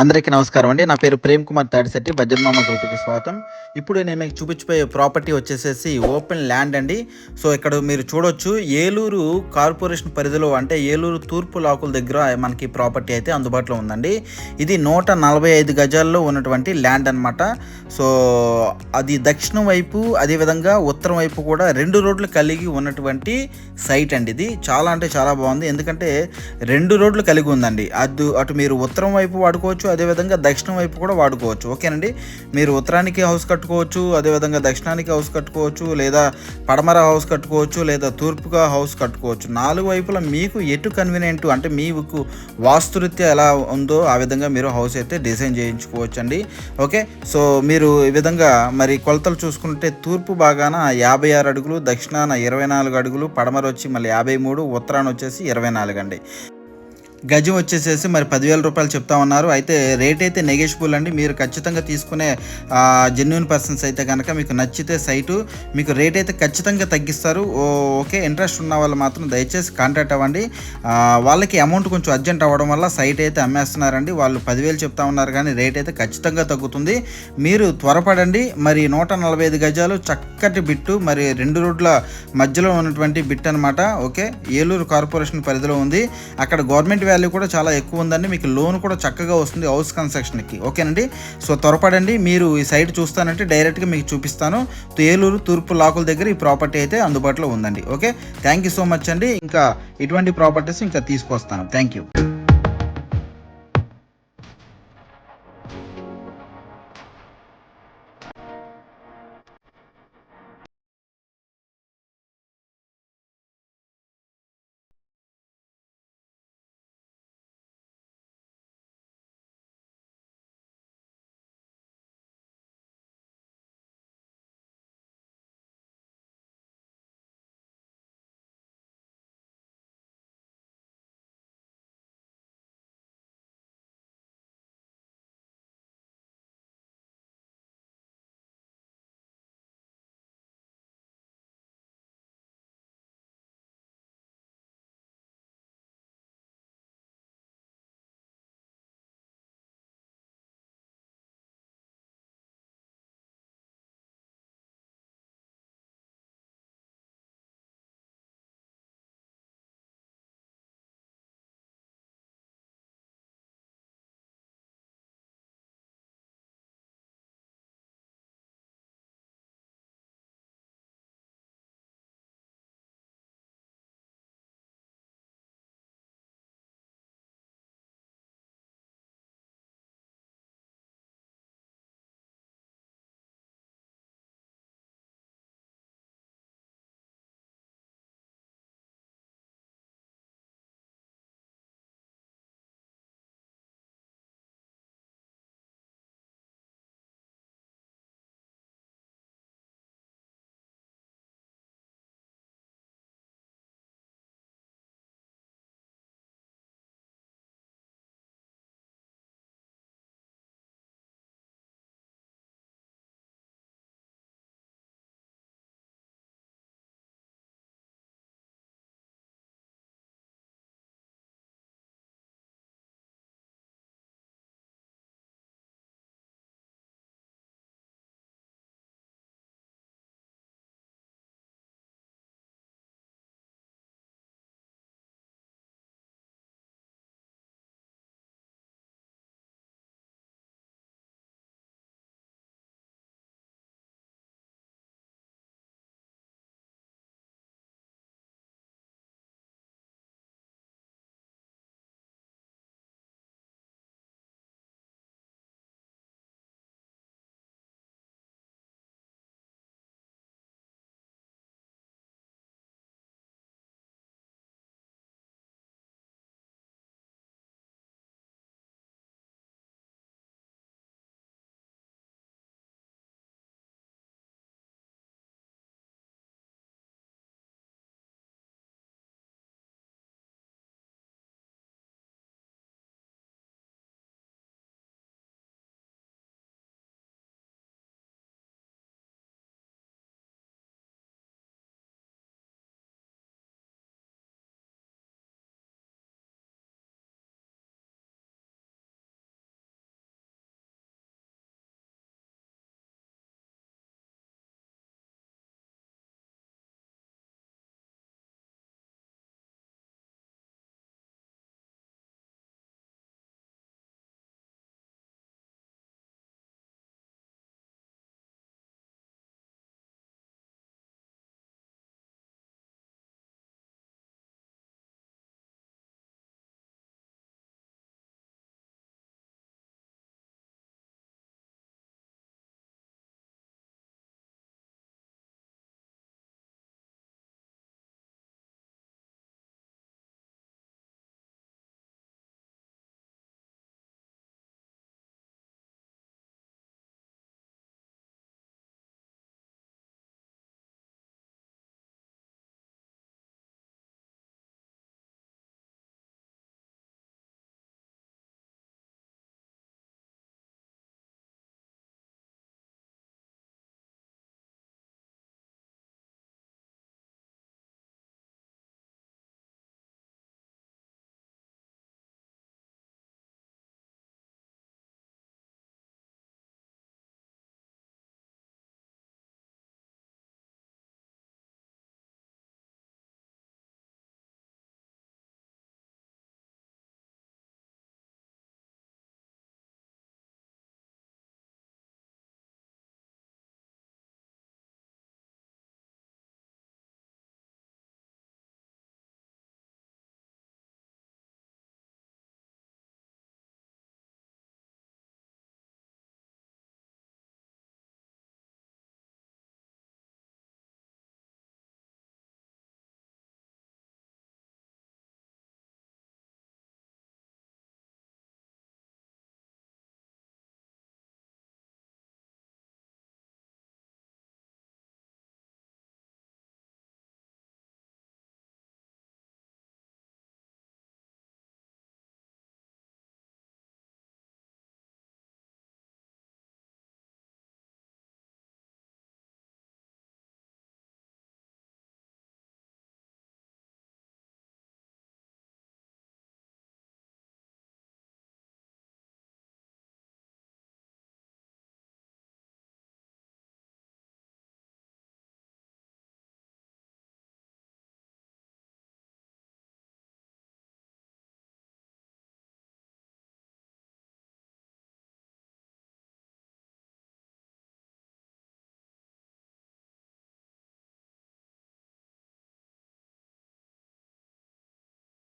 అందరికీ నమస్కారం అండి. నా పేరు ప్రేమ్ కుమార్ తాడిశెట్టి. బడ్జెట్ మామ స్వాగతం. ఇప్పుడు నేను మీకు చూపించిపోయే ప్రాపర్టీ వచ్చేసేసి ఓపెన్ ల్యాండ్ అండి. సో ఇక్కడ మీరు చూడొచ్చు ఏలూరు కార్పొరేషన్ పరిధిలో అంటే ఏలూరు తూర్పు లాకుల దగ్గర మనకి ప్రాపర్టీ అయితే అందుబాటులో ఉందండి. ఇది నూట నలభై ఐదు గజాల్లో ఉన్నటువంటి ల్యాండ్ అన్నమాట. సో అది దక్షిణం వైపు అదేవిధంగా ఉత్తరం వైపు కూడా రెండు రోడ్లు కలిగి ఉన్నటువంటి సైట్ అండి ఇది. చాలా అంటే చాలా బాగుంది. ఎందుకంటే రెండు రోడ్లు కలిగి ఉందండి. అటు అటు మీరు ఉత్తరం వైపు వాడుకోవచ్చు అదేవిధంగా దక్షిణం వైపు కూడా వాడుకోవచ్చు. ఓకేనండి? మీరు ఉత్తరానికి హౌస్ కట్టుకోవచ్చు అదేవిధంగా దక్షిణానికి హౌస్ కట్టుకోవచ్చు లేదా పడమర హౌస్ కట్టుకోవచ్చు లేదా తూర్పుగా హౌస్ కట్టుకోవచ్చు. నాలుగు వైపులా మీకు ఎటు కన్వీనియంట్ అంటే మీకు వాస్తురీత్యా ఎలా ఉందో ఆ విధంగా మీరు హౌస్ అయితే డిజైన్ చేయించుకోవచ్చు అండి ఓకే? సో మీరు ఈ విధంగా మరి కొలతలు చూసుకుంటే తూర్పు భాగాన యాభై ఆరు అడుగులు దక్షిణాన ఇరవై నాలుగు అడుగులు పడమర వచ్చి మళ్ళీ యాభై మూడు ఉత్తరాన వచ్చేసి ఇరవై నాలుగు అండి. గజం వచ్చేసేసి మరి పదివేల రూపాయలు చెప్తా ఉన్నారు అయితే రేట్ అయితే నెగెషిబుల్ అండి. మీరు ఖచ్చితంగా తీసుకునే జెన్యున్ పర్సన్స్ అయితే కనుక మీకు నచ్చితే సైటు మీకు రేట్ అయితే ఖచ్చితంగా తగ్గిస్తారు. ఓకే ఇంట్రెస్ట్ ఉన్న వాళ్ళు మాత్రం దయచేసి కాంటాక్ట్ అవ్వండి. వాళ్ళకి అమౌంట్ కొంచెం అర్జెంట్ అవ్వడం వల్ల సైట్ అయితే అమ్మేస్తున్నారండి. వాళ్ళు పదివేలు చెప్తా ఉన్నారు కానీ రేట్ అయితే ఖచ్చితంగా తగ్గుతుంది. మీరు త్వరపడండి. మరి నూట నలభై ఐదు గజాలు చక్కటి బిట్టు మరి రెండు రోడ్ల మధ్యలో ఉన్నటువంటి బిట్ అనమాట ఓకే ఏలూరు కార్పొరేషన్ పరిధిలో ఉంది. అక్కడ గవర్నమెంట్ వాల్యూ కూడా చాలా ఎక్కువ ఉందండి. మీకు లోన్ కూడా చక్కగా వస్తుంది హౌస్ కన్స్ట్రక్షన్కి ఓకేనండి? సో త్వరపడండి. మీరు ఈ సైట్ చూస్తానంటే డైరెక్ట్గా మీకు చూపిస్తాను. ఏలూరు తూర్పు లాకుల దగ్గర ఈ ప్రాపర్టీ అయితే అందుబాటులో ఉందండి. Okay? Thank you so much అండి. ఇంకా ఇటువంటి ప్రాపర్టీస్ ఇంకా తీసుకొస్తాను. Thank you